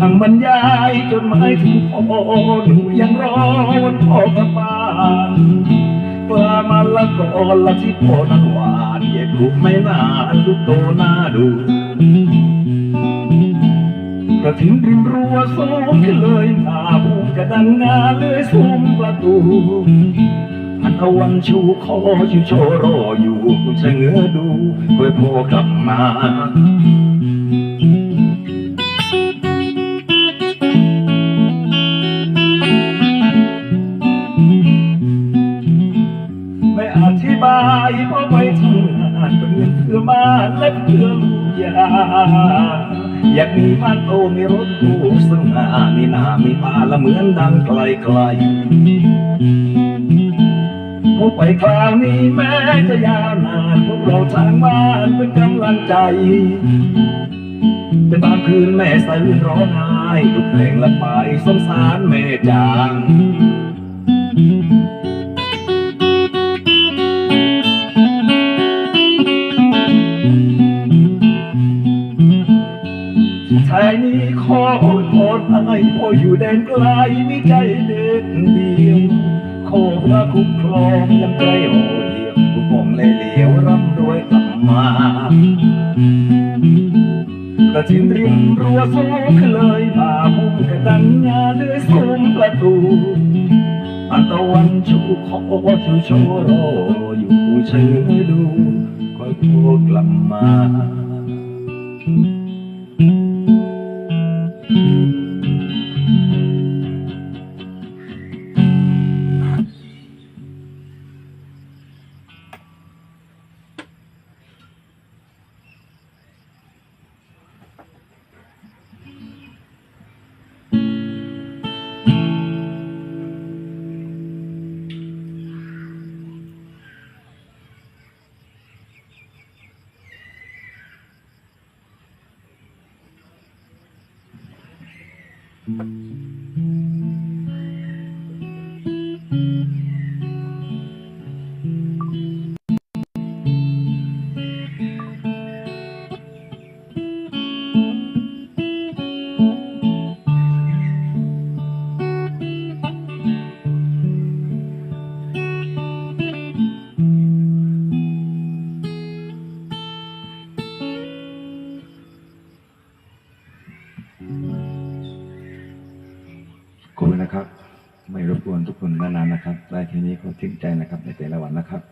นั่งบรรยายจนไม่ถึงพอหนูยังรอวันพ่อกลับบ้านปลามาละกอละที่พ่อนั้นหวานเย็นลูกไม่นานลูกโตหน้าดูกระถิ่นริมรั้วสูงขึ้นเลยหน้าภูมกระดังงาเลยสูงประตูพันตะวันชูคอชิวโชรออยู่ชะเง้อดูค่อยโผล่กลับมา อธิบายเพราะไม่ทำงานเป็นเงินเพื่อบ้านและเพื่อลูกยาอยากมีบ้านโตมีรถตู้ซึ่งหน้ามีนามีตาและเหมือนดังไกลไกลๆพบไปคราวนี้แม้จะยาวนานพวกเราทางบ้านเป็นกำลังใจเป็นบางคืนแม่สะอื้นร้องไห้ลูกเพลงละไปสงสารแม่จาง ชายนี้ขออดทนให้พ่ออยู่แดนไกลมีใจเด็ดเดียวขอพระคุ้มครองยังไกลโอเหี่ยมผู้มองเลยเหลียวร่ำรวยกลับมากระทินริมรั้วสูงขึ้นเลยป่าพุ่มกระดังงาเลื่อยสูงประตูอันตะวันชูคอชูโชรออยู่เชยดูคอยโผล่กลับมา คุณนะครับ ไม่รบกวนทุกคนนานๆนะครับ ได้แค่นี้ก็ถึงใจนะครับในแต่ละวันนะครับ